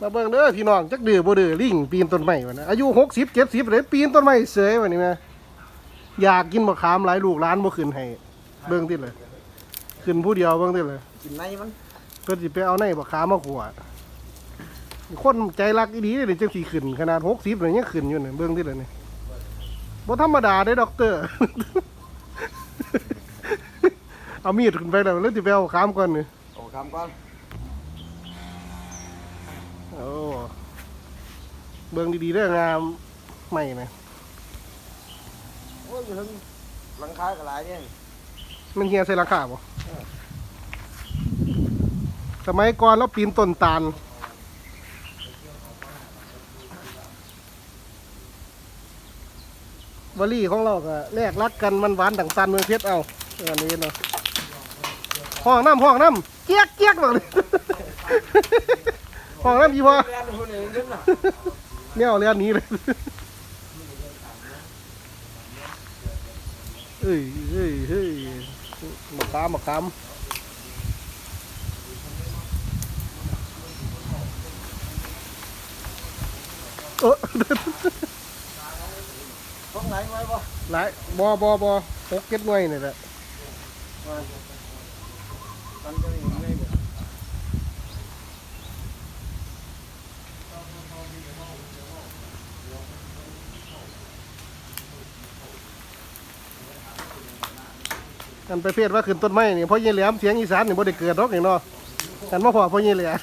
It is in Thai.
มาเบิ่งเด้อพี่น้องจักดื้อบ่ดื้อลิงปีนต้นไม้วะนะอายุ60 70เลยปีนต้นไม้เสยวันนี้แม่อยากกินมะขามหลายลูกหลานบ่ขึ้นให้เบิ่งติเลยขึ้นผู้เดียวเบิ่งติเลยกินในมันเพิ่นสิไปเอาในมะขามมาขัวคนใจรักอีดีเลยจังสิขึ้นขนาด60เลยยังขึ้นอยู่นี่เบิ่งติเลยนี่บ่ธรรมดาเด้ด็อกเตอร์ เอามีดขึ้นไปแล้วแล้วสิไปเอามะขามก่อนนี่โอ้คำก่อน โอ้เบิ่งดีๆเด้องามใหม่นะโอ้ยอยู่ทั้งหลังคากับหลายเนี่ยมันเฮียใส่ราคาบ่สมัยก่อนเราปีนต้นตาลวลีของเราก็แลกรักกันมันหวานดังตันเมืองเพชรเอาอันนี้เนาะห้องน้ำห้องน้ำเกียกเกียกบอกเลย ห้องน้ำยี่พอแม่นคนอื่นขึ้นน่ะเนี่ยเอาเรื่องนี้เลยเอ้ยเอ้ยเฮ้ยมะขามมะขามเออต้องไหนไว้บ่หลายบอบอบอหกเก็ดหน่วยนี่แหละ มันจะมีไม่บ่ กันประเภทว่าขึ้นต้นไม้นี่เพราะยี่แหลมเสียงอีสานนี่บ่ได้เกิดหรอกนี่เนาะกันมาพอเพราะยี่แหลม